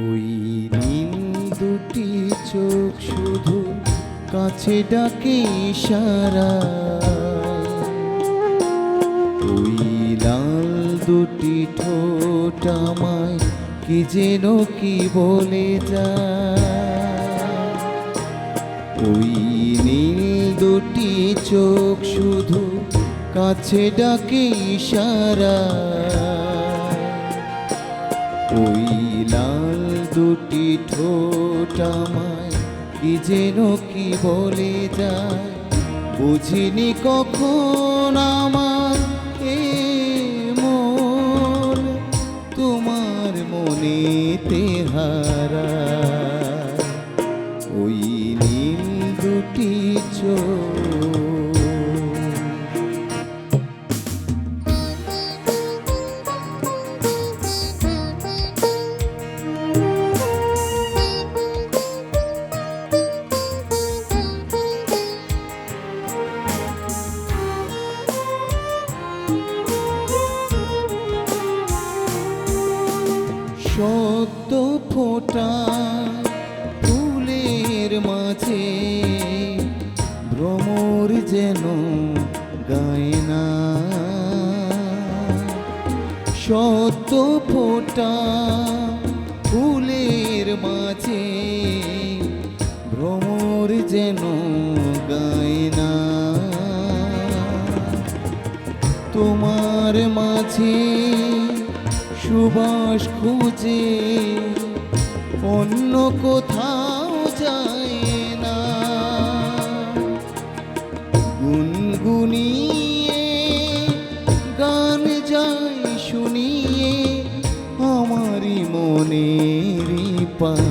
ওই নীল দুটি চোখ শুধু কাছে ডাকে ইশারা। ওই লাল দুটি ঠোঁট আমায় কি যেন কি বলে যায়। ওই নীল দুটি চোখ শুধু কাছে ডাকে ইশারা। ওই লাল দুটি ঠোঁট আমায়, কি যেন কি বলে যায়? বুঝিনি কখন আমার এ মন তোমার মনেতে হারা ওই নীল দুটি চোখ ফোটা ফুলের মাঝে, ভ্রমর যেন গায় না। সদ্য ফোটা ফুলের মাঝে, ভ্রমর যেন গায় না। তোমার মাঝে সুবাস খুঁজে অন্য কোথাও যায় না গুনগুনিয়ে গান যায় শুনিয়ে আমারই মনের পাড়া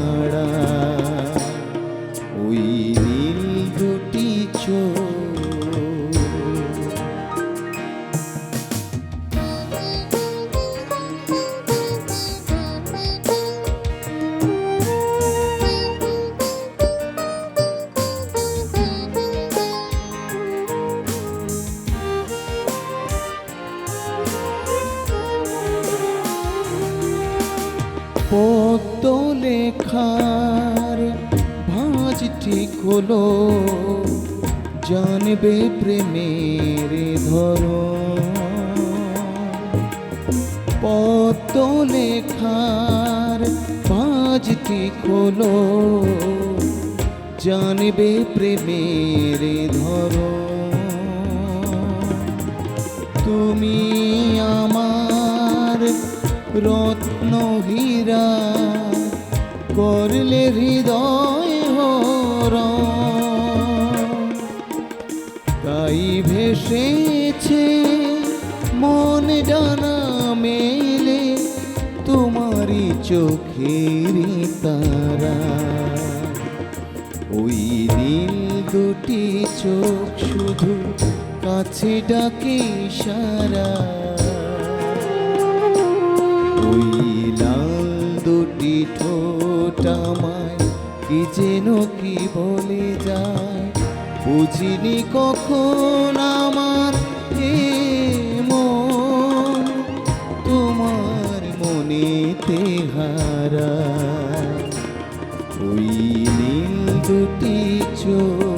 পদ্ম লেখার ভাঁজ ঠিক জানবে প্রেমের ধর পদ্ম লেখার ভাঁজ ঠিক জানবে প্রেমের ধর তুমি রত্ন হীরা করলে হৃদয় হর। তাই ভেসেছে মন ডানা মেলে তোমারই চোখের তারা। ওই নীল দুটি চোখ শুধু কাছে ডাকে সারা ওই দুটি যেন কি যায়? বুঝিনি কখন আমার মন, তোমার মনেতে হারা ওই নীল দুটি চোখ